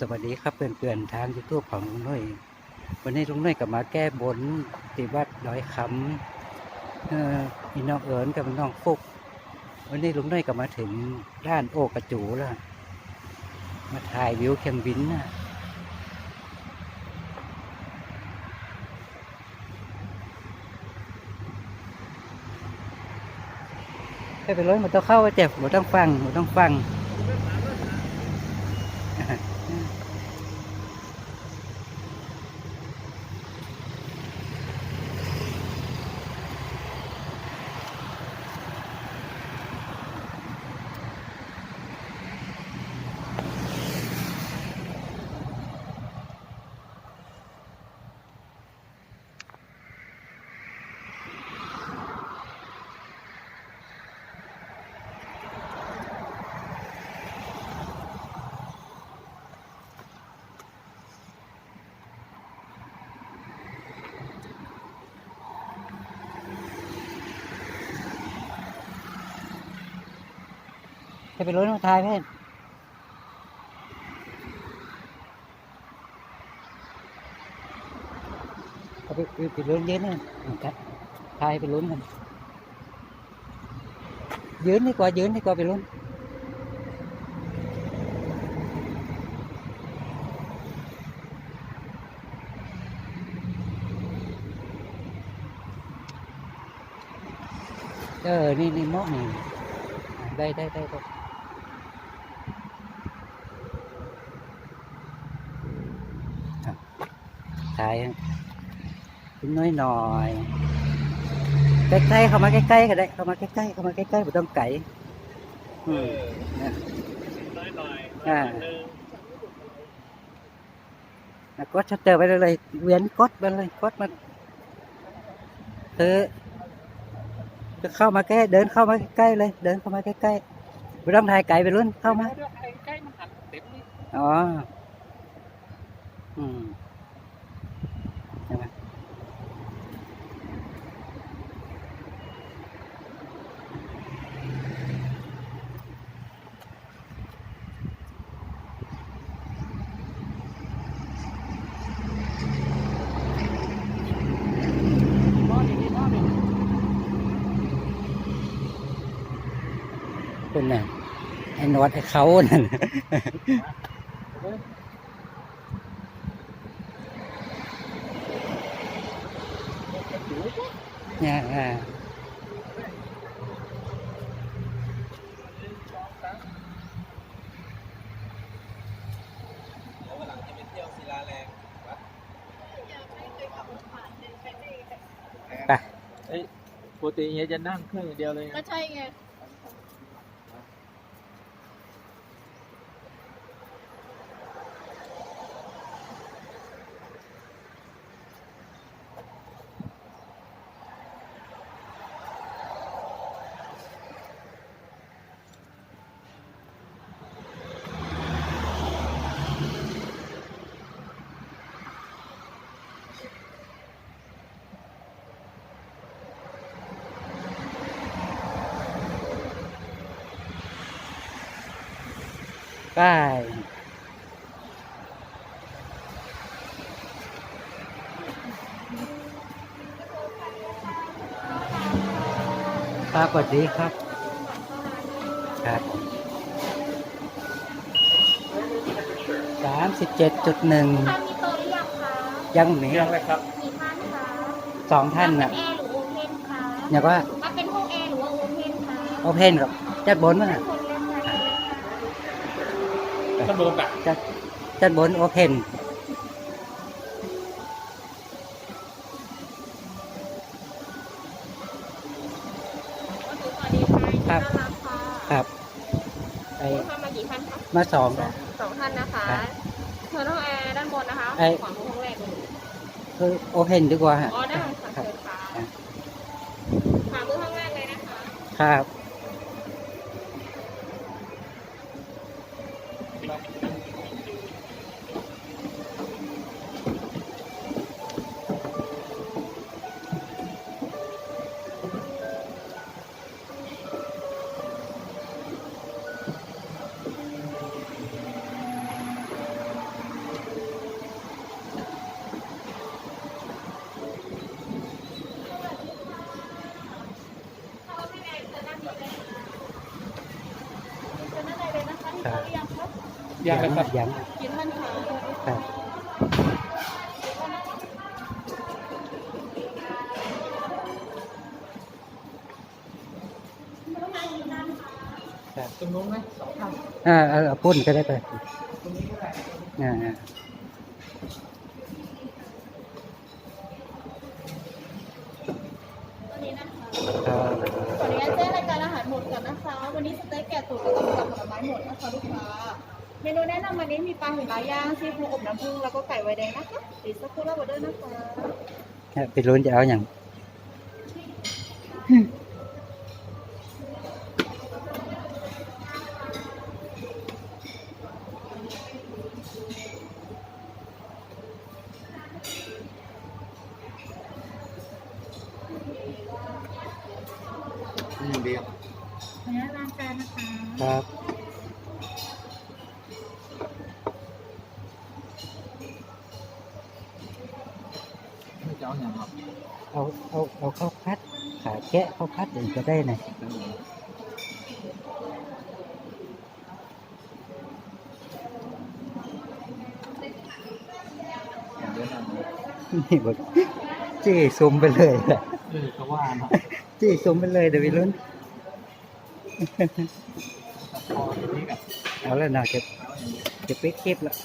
สวัสดีครับเพื่อนๆทางยูทูบของลุงน้อยวันนี้ลุงน้อยกลับมาแก้บนที่วัดดอยคำเอ่อมีน้องเอิญกับน้องฟุกวันนี้ลุงน้อยกลับมาถึงด้านโอกระจูแล้ว มาถ่ายวิวเครื่องบินนะให้ไปร้อยมันต้องเข้าเจ็บมันต้องฟังมันต้องฟัง Yeah. ไปรถน้องทายเพื่อนเอาไปไปไปรถเย็นนะครับทายไปลุ้นกันยืนดีกว่ายืนดีกว่าไปลุ้นเออ นี่นี่มอกนี่ได้ได้ได้ ได้ถ่ายขึ้นน้อยหน่อยใกล้ๆเข้ามาใกล้ๆก็ได้ เข้ามาใกล้ๆเข้ามาใกล้ๆไม่ต้องไกลอืมนะน้อยหน่อยอ่าหนึ่งนะกดชัตเตอร์ไปเลยเลยเวียนกดไปเลยกดมันเออจะเข้ามาใกล้เดินเข้ามาใกล้ๆเลย เดินเข้ามาใกล้ๆไม่ต้องถ่ายไกลไปรุ่นเข้ามาไอ้ใกล้มันหันเต็มนี่อ๋อ อืมใช่ไหม นอนอย่างนี้นอนอย่างนี้ เป็ นน่ะไอ้หนวดไอ้เขานั่นเนี่ยอ่าวันหลังจะไปเที่ยวศิลาแรงไปเอ้ยปกติเฮียจะนั่งเครื่องอย่างเดียวเลยก็ใช่ไง ไปครับสวัสดีครับ ครับสามสิบเจ็ดจุดหนึ่งท่านมีโต๊ะหรือยังคะยังมีเรื่องอะไรครับกี่ท่านคะสองท่านน่ะ แอร์หรือโอเพนคะอยากว่าถ้าเป็นห้องแอร์หรือว่าโอเพนคะโอเพนกับจัดบนมั้งน่ะ เล่นอะไรท่านโดนแบบจัดจัดบนโอเพนก็คือสวัสดีค่ะน่ารักค่ะครับไอคุณทำมากี่ท่านคะมาสองสองท่านนะคะครับเชิญห้องแอร์ด้านบนนะคะไอ้ขวามือห้องแรกเลยคือโอเพนดีกว่าฮะอ๋อได้ค่ะเชิญค่ะครับขวามือห้องแรกเลยนะคะ ครับ ยังเลยครับยังกินท่านขาครับตรงนู้นไหมสองข้างอ่าเอาเอาพ่นก็ได้ไปตรงนี้ก็ได้อ่าอ่าวันนี้นะคะครับขออนุญาตแจ้งรายการอาหารหมดก่อนนะคะ วันนี้สเต็กแกะตุ๋นกับกับผลไม้หมดนะคะลูกค้า เมนูแนะนำวันนี้มีปลาหิมะย่างซีฟู้ดอบน้ำผึ้งแล้วก็ไก่ไวแดงนะคะติดสักครู่แล้วออเดอร์นะคะ ไปลุ้นจะเอาอย่าง เอาอย่างครับเอาเอาเอาข้าวพัดขาแกะข้าวพัดอื่นก็ได้นะอย่างเดียวนั่นนี่บอกจี้ซุมไปเลยอะเออก็ว่าเนาะจี้ซุมไปเลยเดี๋ยวไปลุ้นพออย่างนี้กับเอาแล้วนะจะเอาอย่างนี้จะปิดคลิปแล้ว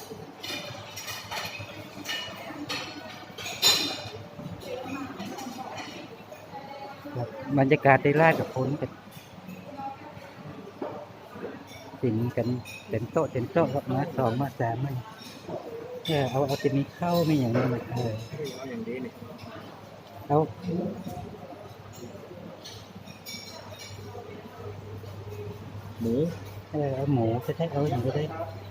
บบรรยากาศได้ลาดกับพ้นกันกินกันเต็มโต๊ะเต็มโต๊ะครับมาสองมาสามมันเออเอาเอาจะมีข้าวมีอย่างนี้นะเออเอาอย่างนี้นี่เอาหมูเออเอาหมูก็ได้เอาอย่างก็ได้เ